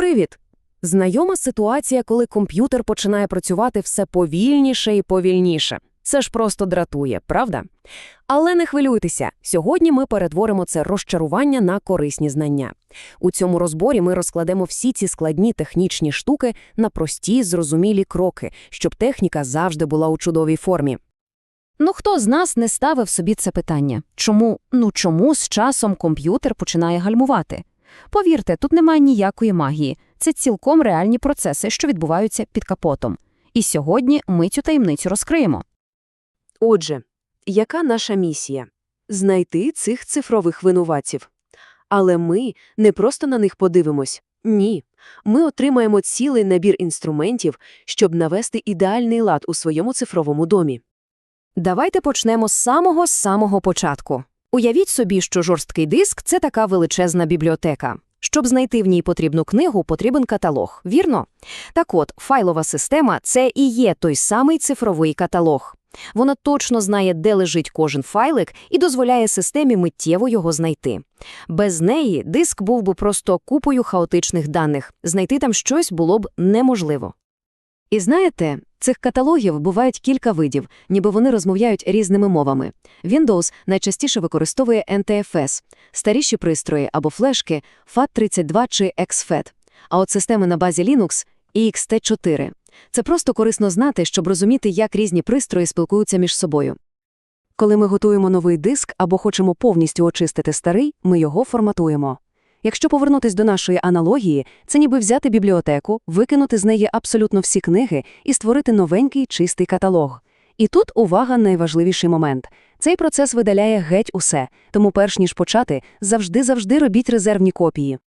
Привіт! Знайома ситуація, коли комп'ютер починає працювати все повільніше і повільніше. Це ж просто дратує, правда? Але не хвилюйтеся, сьогодні ми перетворимо це розчарування на корисні знання. У цьому розборі ми розкладемо всі ці складні технічні штуки на прості, зрозумілі кроки, щоб техніка завжди була у чудовій формі. Ну хто з нас не ставив собі це питання? Чому, ну чому з часом комп'ютер починає гальмувати? Повірте, тут немає ніякої магії. Це цілком реальні процеси, що відбуваються під капотом. І сьогодні ми цю таємницю розкриємо. Отже, яка наша місія? Знайти цих цифрових винуватців. Але ми не просто на них подивимось. Ні. Ми отримаємо цілий набір інструментів, щоб навести ідеальний лад у своєму цифровому домі. Давайте почнемо з самого самого початку. Уявіть собі, що жорсткий диск це така величезна бібліотека. Щоб знайти в ній потрібну книгу, потрібен каталог, вірно? Так от, файлова система це і є той самий цифровий каталог. Вона точно знає, де лежить кожен файлик, і дозволяє системі миттєво його знайти. Без неї диск був би просто купою хаотичних даних, знайти там щось було б неможливо. І знаєте, цих каталогів бувають кілька видів, ніби вони розмовляють різними мовами. Windows найчастіше використовує NTFS, старіші пристрої або флешки FAT32 чи XFAT, а от системи на базі Linux – EXT4. Це просто корисно знати, щоб розуміти, як різні пристрої спілкуються між собою. Коли ми готуємо новий диск або хочемо повністю очистити старий, ми його форматуємо. Якщо повернутись до нашої аналогії, це ніби взяти бібліотеку, викинути з неї абсолютно всі книги і створити новенький чистий каталог. І тут увага найважливіший момент. Цей процес видаляє геть усе, тому перш ніж почати, завжди-завжди робіть резервні копії.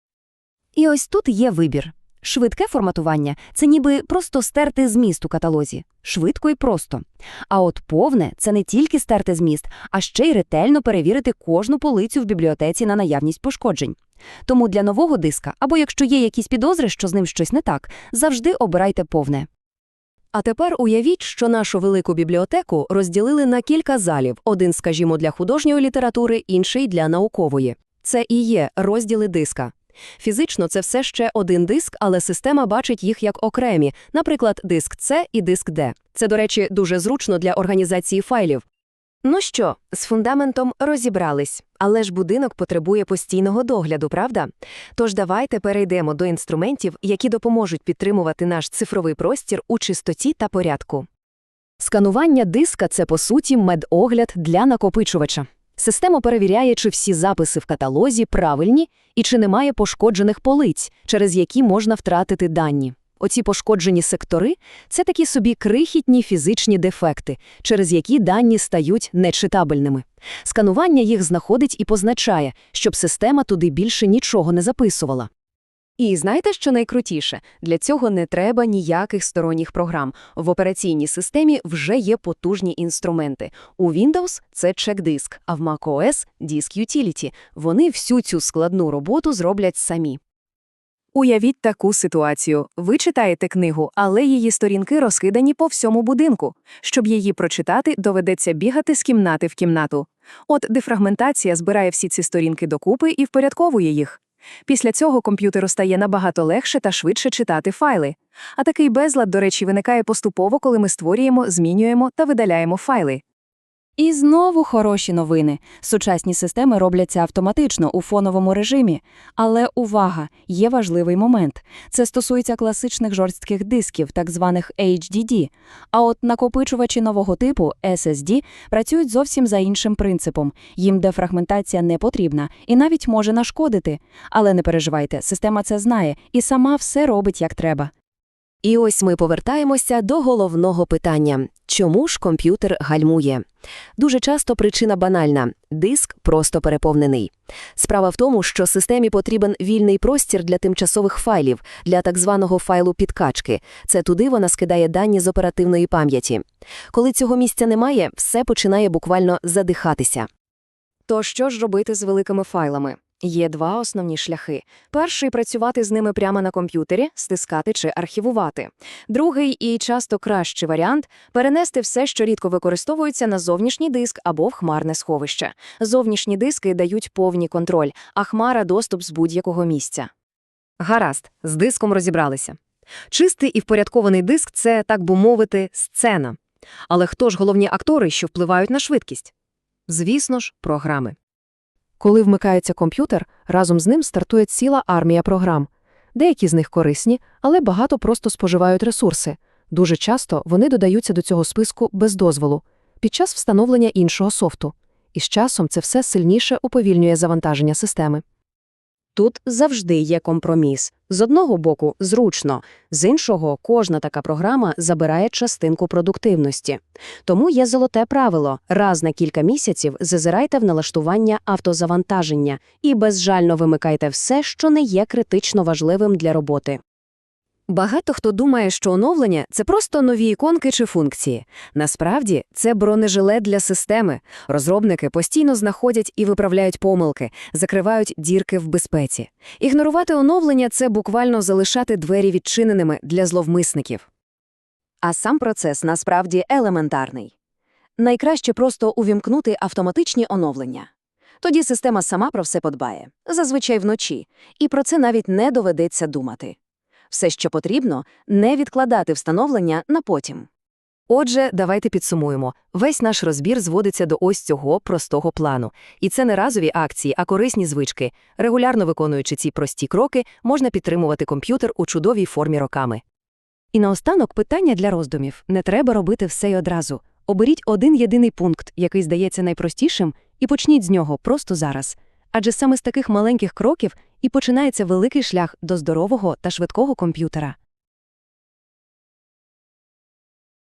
І ось тут є вибір. Швидке форматування – це ніби просто стерти зміст у каталозі. Швидко і просто. А от повне – це не тільки стерти зміст, а ще й ретельно перевірити кожну полицю в бібліотеці на наявність пошкоджень. Тому для нового диска, або якщо є якісь підозри, що з ним щось не так, завжди обирайте повне. А тепер уявіть, що нашу велику бібліотеку розділили на кілька залів: один, скажімо, для художньої літератури, інший для наукової. Це і є розділи диска. Фізично це все ще один диск, але система бачить їх як окремі, наприклад, диск С і диск Д. Це, до речі, дуже зручно для організації файлів. Ну що, з фундаментом розібрались, але ж будинок потребує постійного догляду, правда? Тож давайте перейдемо до інструментів, які допоможуть підтримувати наш цифровий простір у чистоті та порядку. Сканування диска це, по суті, медогляд для накопичувача. Система перевіряє, чи всі записи в каталозі правильні і чи немає пошкоджених полиць, через які можна втратити дані. Оці пошкоджені сектори це такі собі крихітні фізичні дефекти, через які дані стають нечитабельними. Сканування їх знаходить і позначає, щоб система туди більше нічого не записувала. І знаєте, що найкрутіше? Для цього не треба ніяких сторонніх програм. В операційній системі вже є потужні інструменти. У Windows це чек-диск, а в macOS – Disk Utility. Вони всю цю складну роботу зроблять самі. Уявіть таку ситуацію. Ви читаєте книгу, але її сторінки розкидані по всьому будинку. Щоб її прочитати, доведеться бігати з кімнати в кімнату. От дефрагментація збирає всі ці сторінки докупи і впорядковує їх. Після цього комп'ютеру стає набагато легше та швидше читати файли. А такий безлад, до речі, виникає поступово, коли ми створюємо, змінюємо та видаляємо файли. І знову хороші новини. Сучасні системи робляться автоматично у фоновому режимі. Але увага, є важливий момент. Це стосується класичних жорстких дисків, так званих HDD. А от накопичувачі нового типу SSD працюють зовсім за іншим принципом. Їм дефрагментація не потрібна і навіть може нашкодити. Але не переживайте, система це знає і сама все робить як треба. І ось ми повертаємося до головного питання чому ж комп'ютер гальмує? Дуже часто причина банальна диск просто переповнений. Справа в тому, що системі потрібен вільний простір для тимчасових файлів, для так званого файлу підкачки. Це туди вона скидає дані з оперативної пам'яті. Коли цього місця немає, все починає буквально задихатися. То що ж робити з великими файлами? Є два основні шляхи. Перший працювати з ними прямо на комп'ютері, стискати чи архівувати. Другий і часто кращий варіант перенести все, що рідко використовується, на зовнішній диск або в хмарне сховище. Зовнішні диски дають повний контроль, а хмара доступ з будь-якого місця. Гаразд, з диском розібралися. Чистий і впорядкований диск – це, так би мовити, сцена. Але хто ж головні актори, що впливають на швидкість? Звісно ж, програми. Коли вмикається комп'ютер, разом з ним стартує ціла армія програм. Деякі з них корисні, але багато просто споживають ресурси. Дуже часто вони додаються до цього списку без дозволу, під час встановлення іншого софту. І з часом це все сильніше уповільнює завантаження системи. Тут завжди є компроміс. З одного боку – зручно, з іншого – кожна така програма забирає частинку продуктивності. Тому є золоте правило – раз на кілька місяців зазирайте в налаштування автозавантаження і безжально вимикайте все, що не є критично важливим для роботи. Багато хто думає, що оновлення – це просто нові іконки чи функції. Насправді, це бронежилет для системи. Розробники постійно знаходять і виправляють помилки, закривають дірки в безпеці. Ігнорувати оновлення – це буквально залишати двері відчиненими для зловмисників. А сам процес насправді елементарний. Найкраще просто увімкнути автоматичні оновлення. Тоді система сама про все подбає, зазвичай вночі, і про це навіть не доведеться думати. Все, що потрібно, не відкладати встановлення на потім. Отже, давайте підсумуємо. Весь наш розбір зводиться до ось цього простого плану. І це не разові акції, а корисні звички. Регулярно виконуючи ці прості кроки, можна підтримувати комп'ютер у чудовій формі роками. І наостанок питання для роздумів. Не треба робити все й одразу. Оберіть один єдиний пункт, який здається найпростішим, і почніть з нього просто зараз. Адже саме з таких маленьких кроків і починається великий шлях до здорового та швидкого комп'ютера.